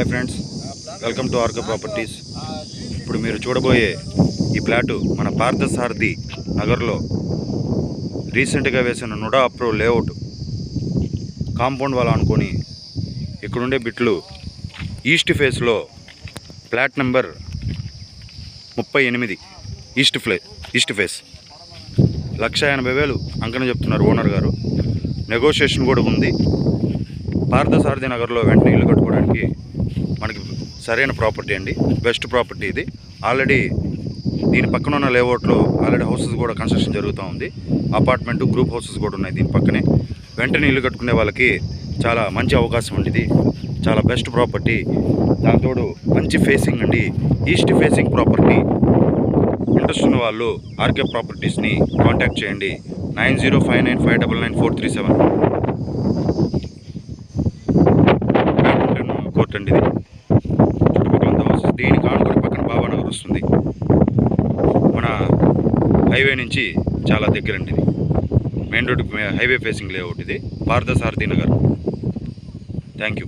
Hi friends welcome to RK properties. ఇప్పుడు మీరు చూడబోయే ఈ ప్లాటు మన పార్థసారథి నగర్లో రీసెంట్గా వేసిన నుడా అప్రూవ్ లేఅవుట్ కాంపౌండ్ వాళ్ళ అనుకొని ఇక్కడుండే బిట్లు ఈస్ట్ ఫేస్లో ప్లాట్ నెంబర్ ముప్పై ఎనిమిది. ఈస్ట్ ఫ్లే ఈస్ట్ ఫేస్. లక్ష ఎనభై వేలు అంకన చెప్తున్నారు ఓనర్ గారు. నెగోషియేషన్ కూడా ఉంది. పార్థసారథి నగర్లో వెంటనే ఇల్లు కట్టుకోవడానికి మనకి సరైన ప్రాపర్టీ అండి. బెస్ట్ ప్రాపర్టీ ఇది. ఆల్రెడీ దీని పక్కన ఉన్న లేఅవుట్లో ఆల్రెడీ హౌసెస్ కూడా కన్స్ట్రక్షన్ జరుగుతూ ఉంది. అపార్ట్మెంట్ గ్రూప్ హౌసెస్ కూడా ఉన్నాయి దీని పక్కనే. వెంటనే ఇల్లు కట్టుకునే వాళ్ళకి చాలా మంచి అవకాశం ఉండేది ఇది. చాలా బెస్ట్ ప్రాపర్టీ. దాంతోడు మంచి ఫేసింగ్ అండి. East facing property. ఇంట్రెస్ట్ ఉన్న వాళ్ళు ఆర్కే ప్రాపర్టీస్ని కాంటాక్ట్ చేయండి. Nine zero five nine five double nine four three seven. Badminton అండి ఇది చుట్టుపక్కల హౌసెస్ దీనికి ఆనుకుని పక్కన బాబానగర్ వస్తుంది మన హైవే నుంచి చాలా దగ్గరండి ఇది. Main road highway facing layout ఇది. పార్థసారథి నగర్. Thank you